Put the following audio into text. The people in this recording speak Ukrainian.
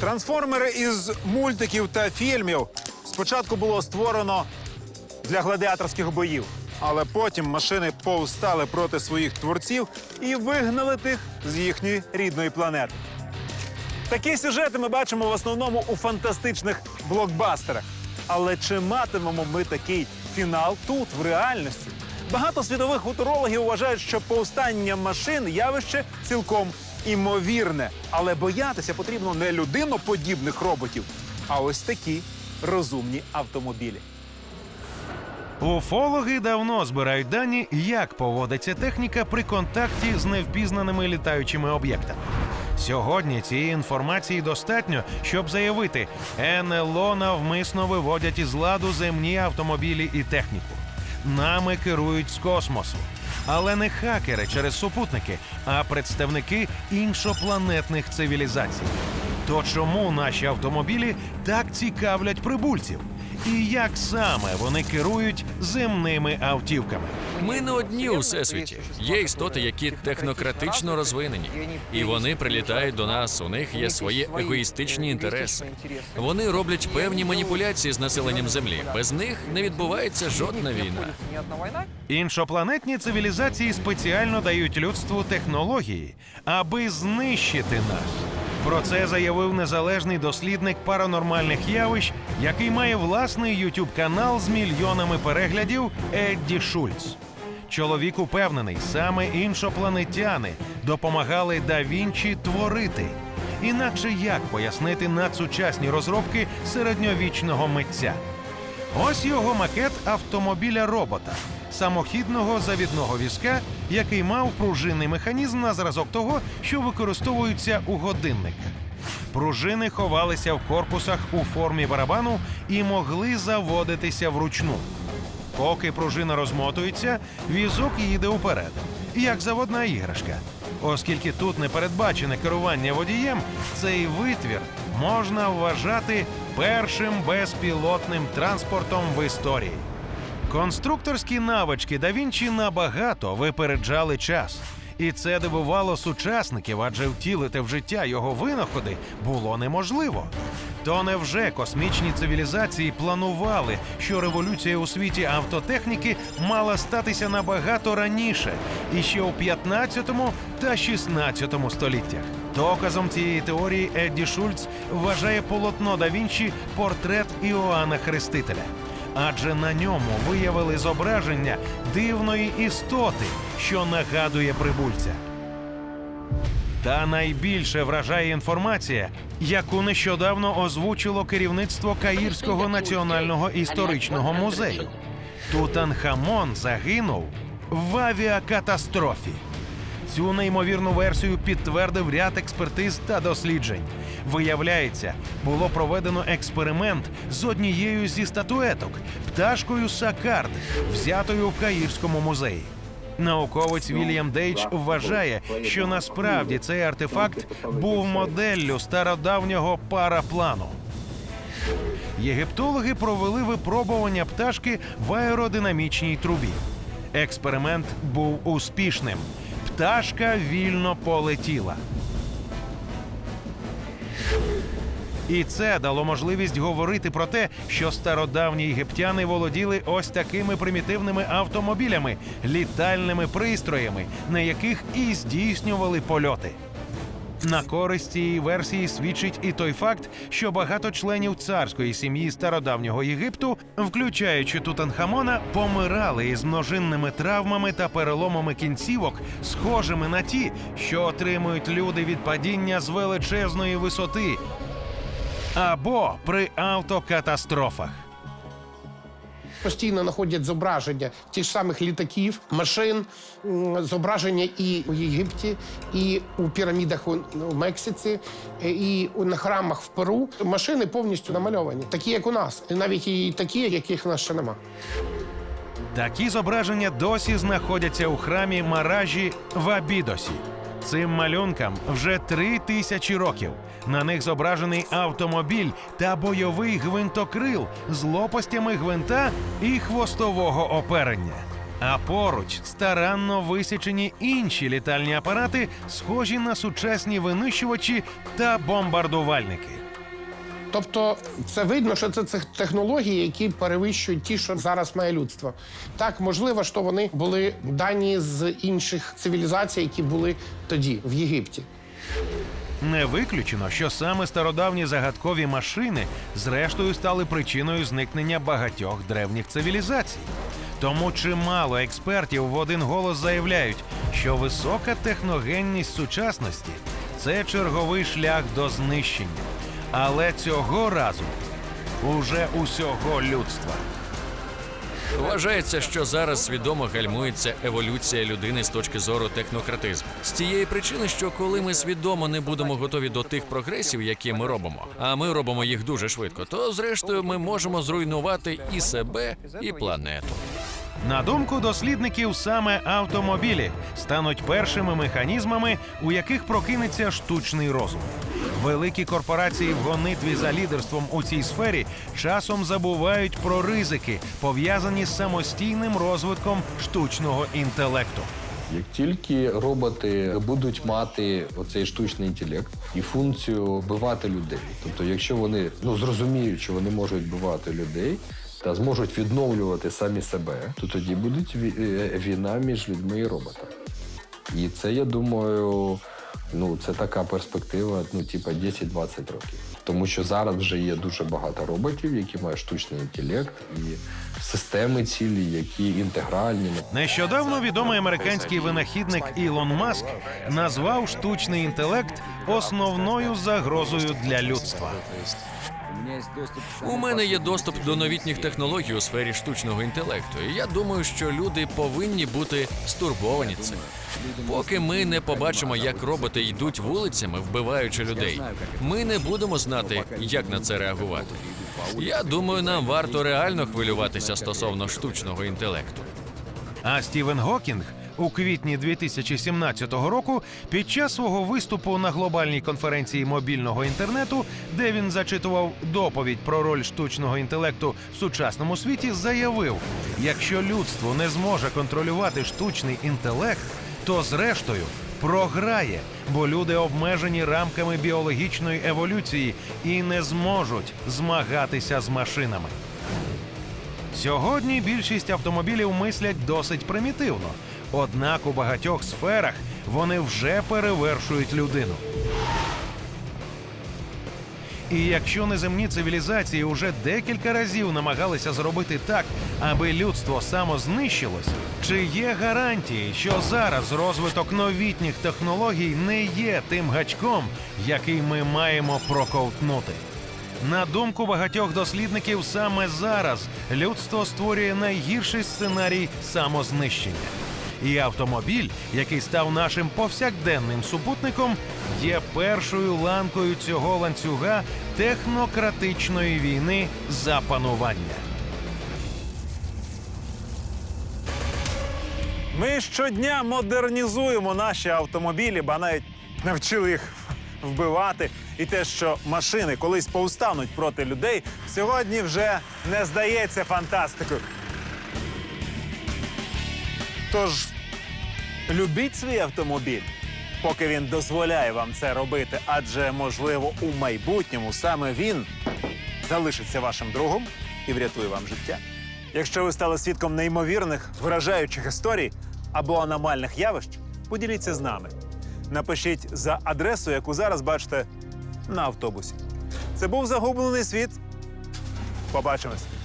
Трансформери із мультиків та фільмів спочатку було створено для гладіаторських боїв, але потім машини повстали проти своїх творців і вигнали тих з їхньої рідної планети. Такі сюжети ми бачимо в основному у фантастичних блокбастерах. Але чи матимемо ми такий фінал тут, в реальності? Багато світових футурологів вважають, що повстання машин явище цілком імовірне. Але боятися потрібно не людиноподібних роботів, а ось такі розумні автомобілі. Уфологи давно збирають дані, як поводиться техніка при контакті з невпізнаними літаючими об'єктами. Сьогодні цієї інформації достатньо, щоб заявити, НЛО навмисно виводять із ладу земні автомобілі і техніку. Нами керують з космосу. Але не хакери через супутники, а представники іншопланетних цивілізацій. То чому наші автомобілі так цікавлять прибульців? І як саме вони керують земними автівками? Ми не одні у всесвіті. Є істоти, які технократично розвинені, і вони прилітають до нас. У них є свої егоїстичні інтереси. Вони роблять певні маніпуляції з населенням землі. Без них не відбувається жодна війна. Іншопланетні цивілізації спеціально дають людству технології, аби знищити нас. Про це заявив незалежний дослідник паранормальних явищ, який має власний youtube канал з мільйонами переглядів Едді Шульц. Чоловік упевнений, саме іншопланетяни допомагали да Вінчі творити. Інакше як пояснити надсучасні розробки середньовічного митця? Ось його макет автомобіля робота, самохідного завідного візка, який мав пружинний механізм на зразок того, що використовується у годинниках. Пружини ховалися в корпусах у формі барабану і могли заводитися вручну. Поки пружина розмотується, візок їде уперед, як заводна іграшка. Оскільки тут не передбачене керування водієм, цей витвір можна вважати першим безпілотним транспортом в історії. Конструкторські навички да Вінчі набагато випереджали час. І це дивувало сучасників, адже втілити в життя його винаходи було неможливо. То невже космічні цивілізації планували, що революція у світі автотехніки мала статися набагато раніше, і ще у 15 та 16 століттях? Доказом цієї теорії Едді Шульц вважає полотно да Вінчі портрет Іоанна Хрестителя адже на ньому виявили зображення дивної істоти, що нагадує прибульця. Та найбільше вражає інформація, яку нещодавно озвучило керівництво Каїрського національного історичного музею. Тутанхамон загинув в авіакатастрофі. Цю неймовірну версію підтвердив ряд експертиз та досліджень. Виявляється, було проведено експеримент з однією зі статуеток пташкою Сакард, взятою в Каїрському музеї. Науковець Вільям Дейдж вважає, що насправді цей артефакт був моделлю стародавнього параплану. Єгиптологи провели випробування пташки в аеродинамічній трубі. Експеримент був успішним. Пташка вільно полетіла. І це дало можливість говорити про те, що стародавні єгиптяни володіли ось такими примітивними автомобілями, літальними пристроями, на яких і здійснювали польоти. На користь цієї версії свідчить і той факт, що багато членів царської сім'ї стародавнього Єгипту, включаючи Тутанхамона, помирали із множинними травмами та переломами кінцівок, схожими на ті, що отримують люди від падіння з величезної висоти або при автокатастрофах. Постійно знаходять зображення тих самих літаків, машин, зображення і у Єгипті, і у пірамідах у Мексиці, е, і на храмах в Перу. Машини повністю намальовані, такі як у нас, і навіть і такі, яких у нас ще нема. Такі зображення досі знаходяться у храмі Маражі в Абідосі. Цим малюнкам вже три тисячі років. На них зображений автомобіль та бойовий гвинтокрил з лопастями гвинта і хвостового оперення. А поруч старанно висічені інші літальні апарати, схожі на сучасні винищувачі та бомбардувальники. Тобто, це видно, що це технології, які перевищують ті, що зараз має людство. Так, можливо, що вони були дані з інших цивілізацій, які були тоді в Єгипті. Не виключено, що саме стародавні загадкові машини зрештою стали причиною зникнення багатьох древніх цивілізацій. Тому чимало експертів в один голос заявляють, що висока техногенність сучасності це черговий шлях до знищення. Але цього разу уже усього людства. Вважається, що зараз свідомо гальмується еволюція людини з точки зору технократизму. З тієї причини, що коли ми свідомо не будемо готові до тих прогресів, які ми робимо, а ми робимо їх дуже швидко, то зрештою ми можемо зруйнувати і себе, і планету. На думку дослідників, саме автомобілі стануть першими механізмами, у яких прокинеться штучний розум. Великі корпорації в гонитві за лідерством у цій сфері часом забувають про ризики, пов'язані з самостійним розвитком штучного інтелекту. Як тільки роботи будуть мати оцей штучний інтелект і функцію вбивати людей, тобто, якщо вони ну зрозуміють, що вони можуть вбивати людей та зможуть відновлювати самі себе, то тоді буде ві- е, війна між людьми і роботами. І це, я думаю, ну це така перспектива, ну типа 10-20 років. Тому що зараз вже є дуже багато роботів, які мають штучний інтелект і системи цілі, які інтегральні. Нещодавно відомий американський винахідник Ілон Маск назвав штучний інтелект основною загрозою для людства. У мене є доступ до новітніх технологій у сфері штучного інтелекту. І я думаю, що люди повинні бути стурбовані цим. Поки ми не побачимо, як роботи йдуть вулицями, вбиваючи людей, ми не будемо знати, як на це реагувати. Я думаю, нам варто реально хвилюватися стосовно штучного інтелекту. А Стівен Гокінг у квітні 2017 року під час свого виступу на глобальній конференції мобільного інтернету, де він зачитував доповідь про роль штучного інтелекту в сучасному світі, заявив: якщо людство не зможе контролювати штучний інтелект, то зрештою. Програє, бо люди обмежені рамками біологічної еволюції і не зможуть змагатися з машинами. Сьогодні більшість автомобілів мислять досить примітивно, однак у багатьох сферах вони вже перевершують людину. І якщо неземні цивілізації уже декілька разів намагалися зробити так, аби людство самознищилось, чи є гарантії, що зараз розвиток новітніх технологій не є тим гачком, який ми маємо проковтнути? На думку багатьох дослідників, саме зараз людство створює найгірший сценарій самознищення. І автомобіль, який став нашим повсякденним супутником, є першою ланкою цього ланцюга технократичної війни за панування. Ми щодня модернізуємо наші автомобілі, ба навіть навчили їх вбивати. І те, що машини колись повстануть проти людей, сьогодні вже не здається фантастикою. Тож любіть свій автомобіль, поки він дозволяє вам це робити, адже можливо у майбутньому саме він залишиться вашим другом і врятує вам життя. Якщо ви стали свідком неймовірних, вражаючих історій або аномальних явищ, поділіться з нами. Напишіть за адресу, яку зараз бачите на автобусі. Це був загублений світ. Побачимось.